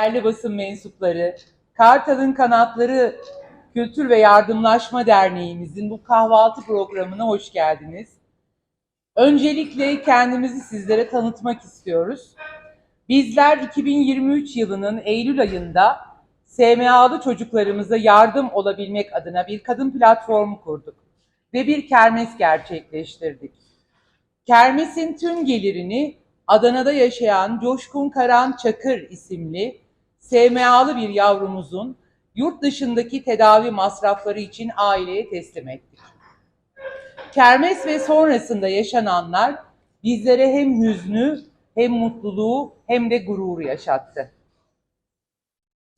Değerli basın mensupları, Kartal'ın Kanatları Kültür ve Yardımlaşma Derneğimizin bu kahvaltı programına hoş geldiniz. Öncelikle kendimizi sizlere tanıtmak istiyoruz. Bizler 2023 yılının Eylül ayında SMA'lı çocuklarımıza yardım olabilmek adına bir kadın platformu kurduk ve bir kermes gerçekleştirdik. Kermesin tüm gelirini Adana'da yaşayan Coşkun Karan Çakır isimli SMA'lı bir yavrumuzun yurt dışındaki tedavi masrafları için aileye teslim ettik. Kermes ve sonrasında yaşananlar bizlere hem hüznü, hem mutluluğu, hem de gururu yaşattı.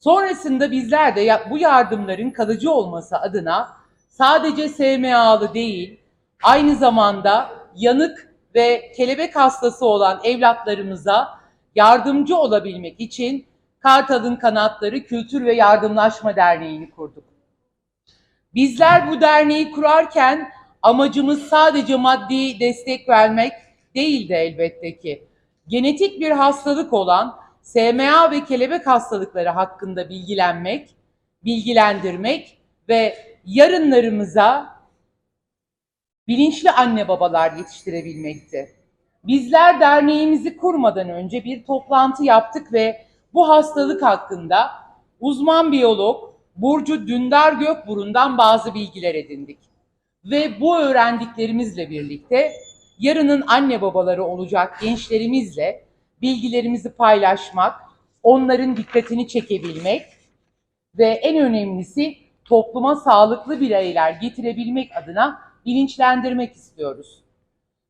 Sonrasında bizler de bu yardımların kalıcı olması adına sadece SMA'lı değil, aynı zamanda yanık ve kelebek hastası olan evlatlarımıza yardımcı olabilmek için Kartal'ın Kanatları Kültür ve Yardımlaşma Derneği'ni kurduk. Bizler bu derneği kurarken amacımız sadece maddi destek vermek değildi elbette ki. Genetik bir hastalık olan SMA ve kelebek hastalıkları hakkında bilgilenmek, bilgilendirmek ve yarınlarımıza bilinçli anne babalar yetiştirebilmekti. Bizler derneğimizi kurmadan önce bir toplantı yaptık ve bu hastalık hakkında uzman biyolog Burcu Dündar Gökburun'dan bazı bilgiler edindik. Ve bu öğrendiklerimizle birlikte yarının anne babaları olacak gençlerimizle bilgilerimizi paylaşmak, onların dikkatini çekebilmek ve en önemlisi topluma sağlıklı bireyler getirebilmek adına bilinçlendirmek istiyoruz.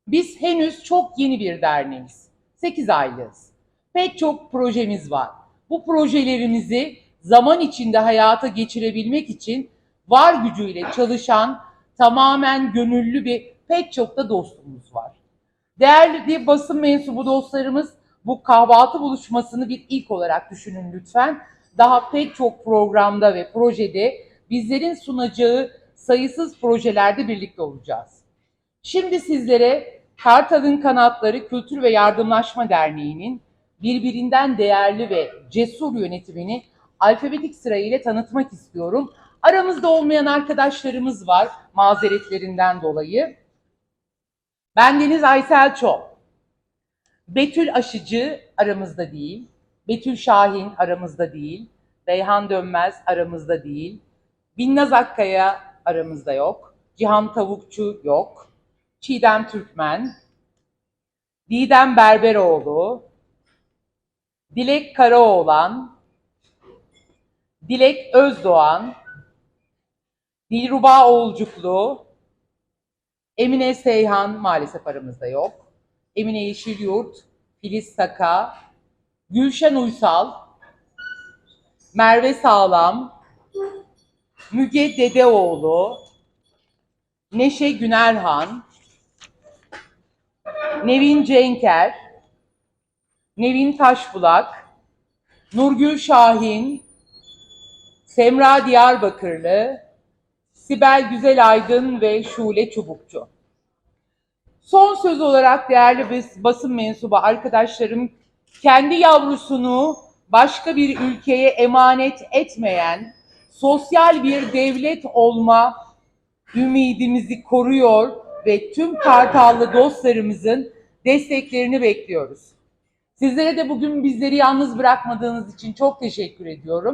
Biz henüz çok yeni bir derneğiz. 8 aylığız. Pek çok projemiz var. Bu projelerimizi zaman içinde hayata geçirebilmek için var gücüyle çalışan tamamen gönüllü bir pek çok da dostumuz var. Değerli basın mensubu dostlarımız bu kahvaltı buluşmasını bir ilk olarak düşünün lütfen. Daha pek çok programda ve projede bizlerin sunacağı sayısız projelerde birlikte olacağız. Şimdi sizlere Kartal'ın Kanatları Kültür ve Yardımlaşma Derneği'nin birbirinden değerli ve cesur yönetimini alfabetik sırayla tanıtmak istiyorum. Aramızda olmayan arkadaşlarımız var mazeretlerinden dolayı. Ben Deniz Aysel Çol. Betül Aşıcı aramızda değil. Betül Şahin aramızda değil. Reyhan Dönmez aramızda değil. Binnaz Akkaya aramızda yok. Cihan Tavukçu yok. Çiğdem Türkmen. Didem Berberoğlu. Dilek Karaoğlan. Dilek Özdoğan. Dilruba Oğulcuklu. Emine Seyhan maalesef aramızda yok. Emine Yeşilyurt, Filiz Saka, Gülşen Uysal, Merve Sağlam, Müge Dedeoğlu, Neşe Günerhan, Nevin Cenker, Nevin Taşbulak, Nurgül Şahin, Semra Diyarbakırlı, Sibel Güzel Aydın ve Şule Çubukçu. Son söz olarak değerli bas- basın mensubu arkadaşlarım, kendi yavrusunu başka bir ülkeye emanet etmeyen sosyal bir devlet olma ümidimizi koruyor ve tüm Kartallı dostlarımızın desteklerini bekliyoruz. Sizlere de bugün bizleri yalnız bırakmadığınız için çok teşekkür ediyorum.